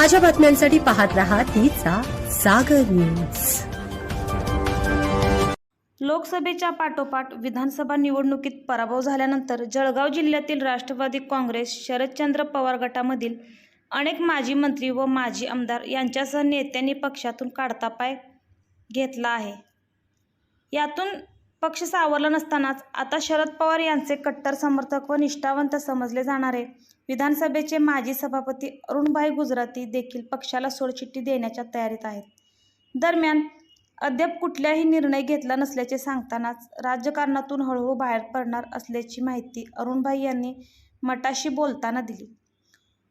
ताज्या बातम्यांसाठी पाहत रहा तिचा सागर न्यूज. लोकसभेच्या पाठोपाठ विधानसभा निवडणुकीत पराभव झाल्यानंतर जळगाव जिल्ह्यातील राष्ट्रवादी काँग्रेस शरदचंद्र पवार गटामधील अनेक माजी मंत्री व माजी आमदार यांच्यासह नेत्यांनी पक्षातून काढता पाय घेतला आहे. यातून पक्ष सावरला नसतानाच आता शरद पवार यांचे कट्टर समर्थक व निष्ठावंत समजले जाणारे. विधानसभेचे माजी सभापती अरुणभाई गुजराती देखील पक्षाला सोडचिठ्ठी देण्याच्या तयारीत आहेत. दरम्यान अद्याप कुठलाही निर्णय घेतला नसल्याचे सांगतानाच राजकारणातून हळूहळू बाहेर पडणार असल्याची माहिती अरुणभाई यांनी मटाशी बोलताना दिली.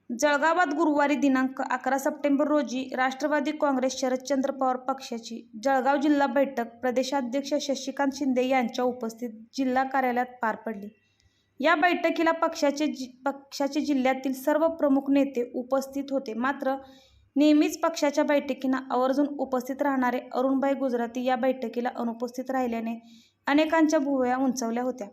जळगावात गुरुवारी दिनांक अकरा सप्टेंबर रोजी राष्ट्रवादी काँग्रेस शरदचंद्र पवार पक्षाची जळगाव जिल्हा बैठक प्रदेशाध्यक्ष शशिकांत शिंदे यांच्या उपस्थित जिल्हा कार्यालयात पार पडली. या बैठकीला पक्षाचे जि पक्षाचे जिल्ह्यातील सर्व प्रमुख नेते उपस्थित होते. मात्र नेहमीच पक्षाच्या बैठकींना आवर्जून उपस्थित राहणारे अरुणभाई गुजराती या बैठकीला अनुपस्थित राहिल्याने अनेकांच्या भुवया उंचावल्या होत्या.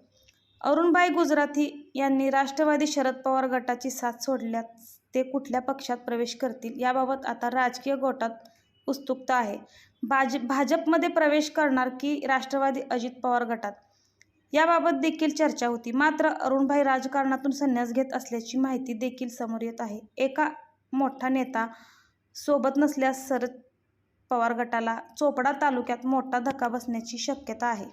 अरुणभाई गुजराती यांनी राष्ट्रवादी शरद पवार गटाची साथ सोडल्यास ते कुठल्या पक्षात प्रवेश करतील याबाबत आता राजकीय गोटात उत्सुकता आहे. भाज भाजपमध्ये प्रवेश करणार की राष्ट्रवादी अजित पवार गटात? याबाबत देखील चर्चा होती. मात्र अरुणभाई राजकारणातून संन्यास घेत असल्याची माहिती देखील समोर येत आहे. एका मोठा नेता सोबत नसल्यास शरद पवार गटाला चोपडा तालुक्यात मोठा धक्का बसण्याची शक्यता आहे.